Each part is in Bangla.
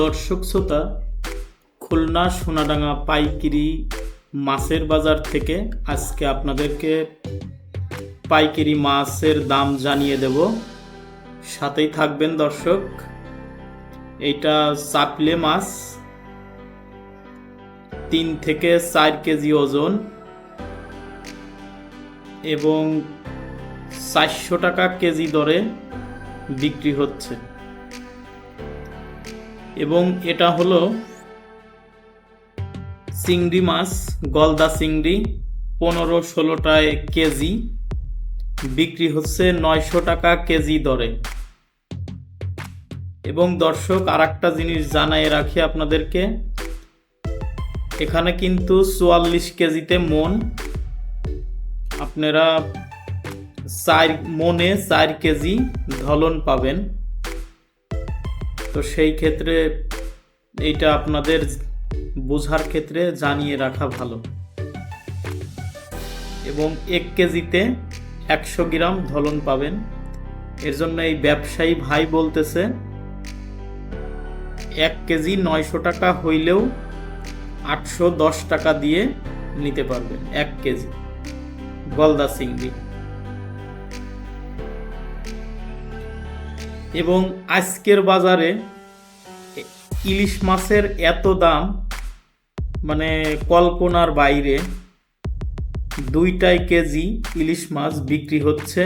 দর্শক শ্রোতা, খুলনা সোনাডাঙ্গা পাইকিরি মাছের বাজার থেকে আজকে আপনাদেরকে পাইকিরি মাছের দাম জানিয়ে দেব। সাথেই থাকবেন দর্শক, এইটা চাপলে মাছ, তিন থেকে চার কেজি ওজন এবং চারশো টাকা কেজি দরে বিক্রি হচ্ছে। এবং এটা হলো চিংড়ি মাছ, গলদা চিংড়ি, পনেরো ষোলোটায় কেজি, বিক্রি হচ্ছে নয়শো টাকা কেজি দরে। এবং দর্শক আর একটা জিনিস জানাই রাখি আপনাদেরকে, এখানে কিন্তু চুয়াল্লিশ কেজিতে মন। আপনারা চার মনে চার কেজি ধলন পাবেন। তো সেই ক্ষেত্রে এইটা আপনাদের বোঝার ক্ষেত্রে জানিয়ে রাখা ভালো। এবং এক কেজিতে একশো গ্রাম ধলন পাবেন। এর জন্য এই ব্যবসায়ী ভাই বলতেছে, এক কেজি নয়শো টাকা হইলেও আটশো দশ টাকা দিয়ে নিতে পারবেন, এক কেজি। গলদা চিংড়ি। এবং আজকের বাজারে ইলিশ মাছের এত দাম মানে কল্পনার বাইরে দুইটাই কেজি ইলিশ মাছ বিক্রি হচ্ছে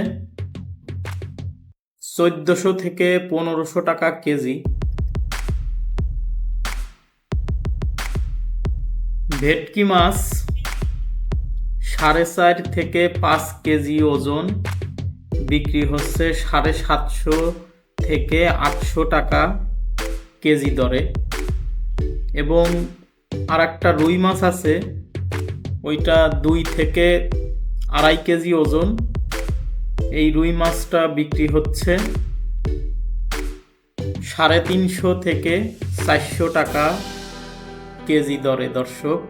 চোদ্দশো থেকে পনেরোশো টাকা কেজি। ভেটকি মাছ সাড়ে চার থেকে পাঁচ কেজি ওজন, বিক্রি হচ্ছে সাড়ে সাতশো থেকে আটশো টাকা কেজি দরে। এবং আর একটা রুই মাছ আছে, ওইটা দুই থেকে আড়াই কেজি ওজন। এই রুই মাছটা বিক্রি হচ্ছে সাড়ে তিনশো থেকে চারশো টাকা কেজি দরে, দর্শক।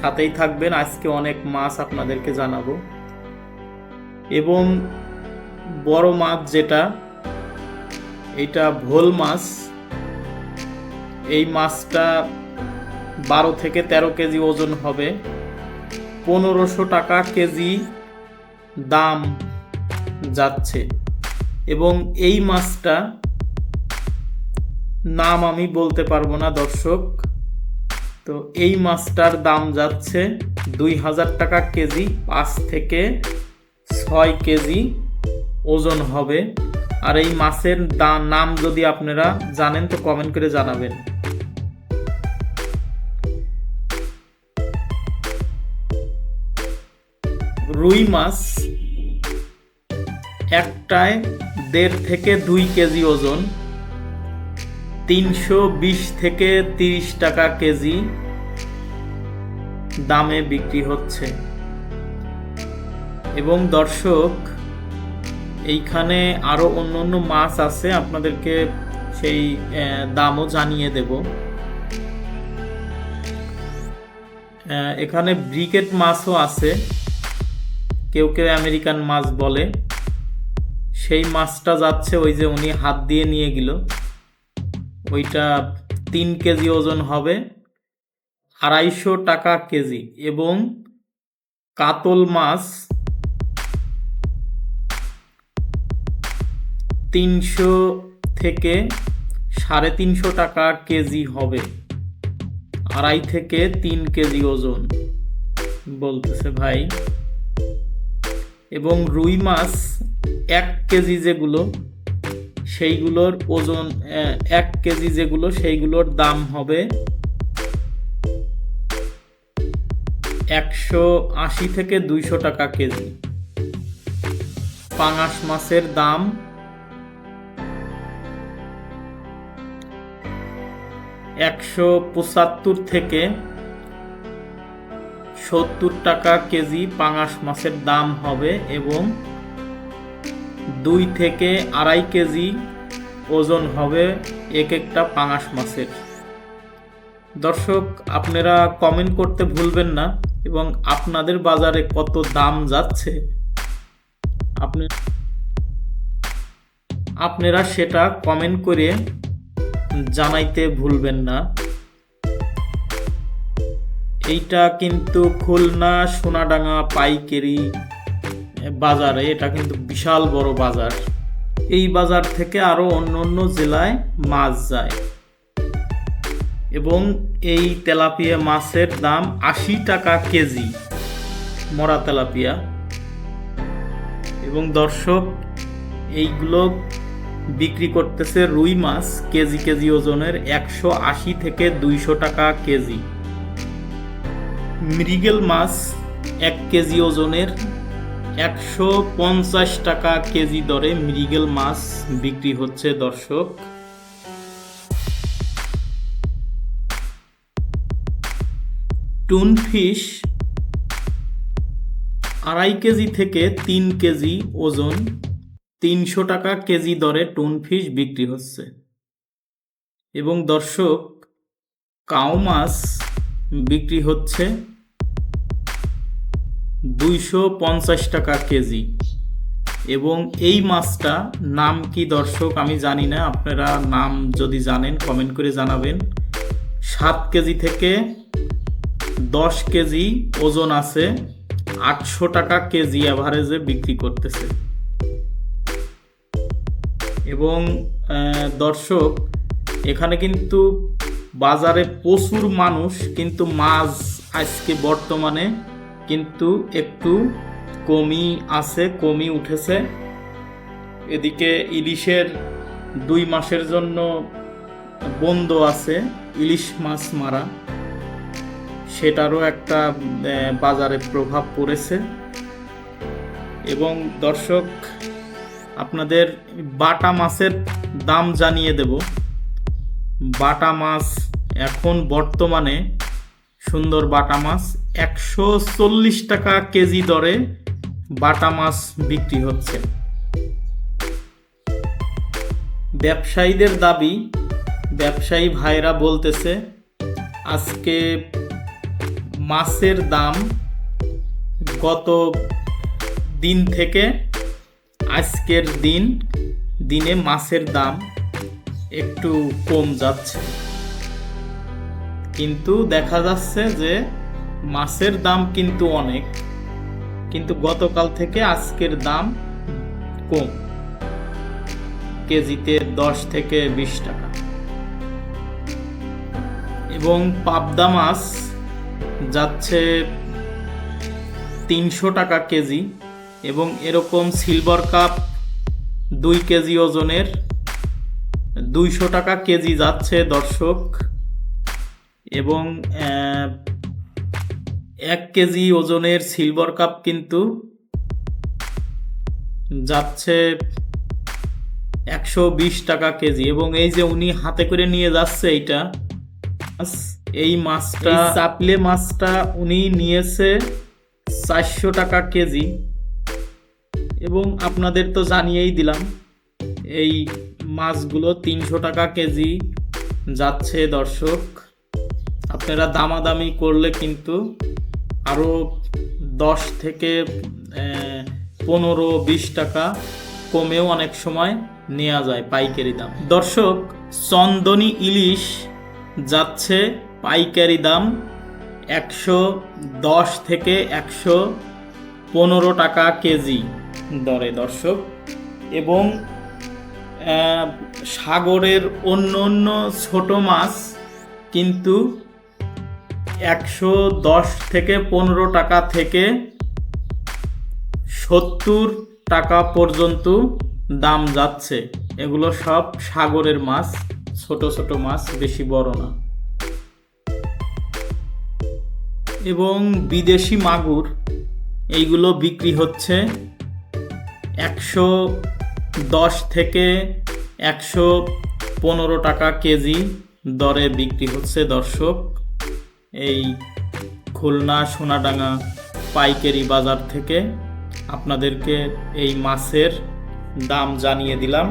সাথেই থাকবেন, আজকে অনেক মাছ আপনাদেরকে জানাব। এবং বড় মাছ যেটা এটা ভোল মাছ। এই মাছটা বারো থেকে তেরো কেজি ওজন হবে। পনেরোশো টাকা কেজি দাম যাচ্ছে। এবং এই মাছটা নাম আমি বলতে পারব না, দর্শক। তো এই মাছটার দাম যাচ্ছে দুই হাজার টাকা কেজি, পাঁচ থেকে ছয় কেজি ওজন হবে। আর এই মাছের নাম যদি আপনারা জানেন, তো কমেন্ট করে জানাবেন। রুই মাছ একটায় দেড় থেকে দুই কেজি ওজন, তিনশো বিশ থেকে তিরিশ টাকা কেজি দামে বিক্রি হচ্ছে। এবং দর্শক এইখানে আরও অন্য অন্য মাছ আছে, আপনাদেরকে সেই দামও জানিয়ে দেব। এখানে ব্রিকেট মাছও আছে, কেউ কেউ আমেরিকান মাছ বলে। সেই মাছটা যাচ্ছে ওই যে উনি হাত দিয়ে নিয়ে গেল। ওইটা তিন কেজি ওজন হবে, আড়াইশো টাকা কেজি। এবং কাতল মাছ তিনশো থেকে সাড়ে তিনশো টাকা কেজি হবে। আড়াই থেকে তিন কেজি ওজন, বলতেছে ভাই। এবং রুই মাছ এক কেজি যেগুলো, সেইগুলোর ওজন এক কেজি যেগুলো, সেইগুলোর দাম হবে একশো আশি থেকে দুইশো টাকা কেজি। পাঙাশ মাছের দাম একশো পঁচাত্তর থেকে সত্তর টাকা কেজি পাঙাশ মাছের দাম হবে এবং দুই থেকে আড়াই কেজি ওজন হবে এক একটা পাঙাশ মাছের। দর্শক, আপনারা কমেন্ট করতে ভুলবেন না এবং আপনাদের বাজারে কত দাম যাচ্ছে আপনি আপনারা সেটা কমেন্ট করে জানাইতে ভুলবেন না। এইটা কিন্তু খুলনা সোনাডাঙ্গা পাইকারি বাজারে, এটা কিন্তু বিশাল বড় বাজার। এই বাজার থেকে আরও অন্য অন্য জেলায় মাছ যায়। এবং এই তেলাপিয়া মাছের দাম আশি টাকা কেজি, মরা তেলাপিয়া। এবং দর্শক, এইগুলো বিক্রি করতেছে রুই মাছ কেজি কেজি ওজনের একশো আশি থেকে দুইশো টাকা কেজি। মৃগেল মাছ এক কেজি ওজনের একশো পঞ্চাশ টাকা কেজি দরে মৃগেল মাছ বিক্রি হচ্ছে, দর্শক। টুন ফিশ আড়াই কেজি থেকে তিন কেজি ওজন তিনশো টাকা কেজি দরে টুন ফিশ বিক্রি হচ্ছে। এবং দর্শক, কাউ মাছ বিক্রি হচ্ছে দুইশো পঞ্চাশ টাকা কেজি। এবং এই মাছটা নাম কি দর্শক আমি জানি না, আপনারা নাম যদি জানেন কমেন্ট করে জানাবেন। সাত কেজি থেকে দশ কেজি ওজন আছে, আটশো টাকা কেজি অ্যাভারেজে বিক্রি করতেছে। এবং দর্শক, এখানে কিন্তু বাজারে প্রচুর মানুষ, কিন্তু মাছ আজকে বর্তমানে কিন্তু একটু কমই আছে, কমই উঠেছে। এদিকে ইলিশের দুই মাসের জন্য বন্ধ আছে, ইলিশ মাছ মারা। সেটারও একটা বাজারে প্রভাব পড়েছে। এবং দর্শক আপনাদের বাটা মাছের দাম জানিয়ে দেব। বাটা মাছ এখন বর্তমানে, সুন্দর বাটা মাছ, একশো চল্লিশ টাকা কেজি দরে বাটা মাছ বিক্রি হচ্ছে। ব্যবসায়ীদের দাবি, ব্যবসায়ী ভাইরা বলতেছে, আজকে মাছের দাম গত দিন থেকে আজকের দিন, দিনে মাছের দাম একটু কম যাচ্ছে। কিন্তু দেখা যাচ্ছে যে মাছের দাম কিন্তু অনেক, কিন্তু গতকাল থেকে আজকের দাম কম। কেজিতে দশ থেকে বিশ টাকা। এবং পাবদা মাছ যাচ্ছে তিনশো টাকা কেজি। এবং এরকম সিলভার কাপ দুই কেজি ওজনের দুইশো টাকা কেজি যাচ্ছে দর্শক। এবং এক কেজি ওজনের সিলভার কাপ কিন্তু যাচ্ছে একশো বিশ টাকা কেজি। এবং এই যে উনি হাতে করে নিয়ে যাচ্ছে এইটা এই মাছটা চাপলে মাছটা উনি নিয়েছে চারশো টাকা কেজি। এবং আপনাদের তো জানিয়েই দিলাম, এই মাছগুলো তিনশো টাকা কেজি যাচ্ছে দর্শক। আপনারা দামাদামি করলে কিন্তু আরও দশ থেকে পনেরো, বিশ টাকা কমেও অনেক সময় নেওয়া যায় পাইকারি দাম। দর্শক, চন্দনী ইলিশ যাচ্ছে পাইকারি দাম একশো দশ থেকে একশো পনেরো টাকা কেজি। দরে দর্শক। এবং সাগরের অন্য অন্য ছোট মাছ কিন্তু একশো দশ থেকে পনেরো টাকা থেকে সত্তর টাকা পর্যন্ত দাম যাচ্ছে। এগুলো সব সাগরের মাছ, ছোট ছোট মাছ, বেশি বড় না। এবং বিদেশি মাগুর, এইগুলো বিক্রি হচ্ছে একশো দশ থেকে একশো পনেরো টাকা কেজি দরে বিক্রি হচ্ছে, দর্শক। এই খুলনা সোনাডাঙ্গা পাইকারি বাজার থেকে আপনাদেরকে এই মাছের দাম জানিয়ে দিলাম।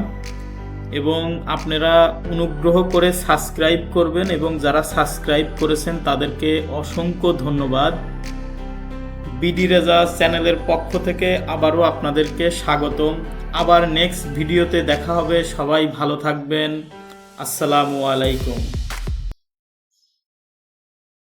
এবং আপনারা অনুগ্রহ করে সাবস্ক্রাইব করবেন এবং যারা সাবস্ক্রাইব করেছেন তাদেরকে অসংখ্য ধন্যবাদ। বিডি রেজা চ্যানেলের পক্ষ থেকে আবারও আপনাদেরকে স্বাগতম। আবার নেক্সট ভিডিওতে দেখা হবে। সবাই ভালো থাকবেন। আসসালামু আলাইকুম।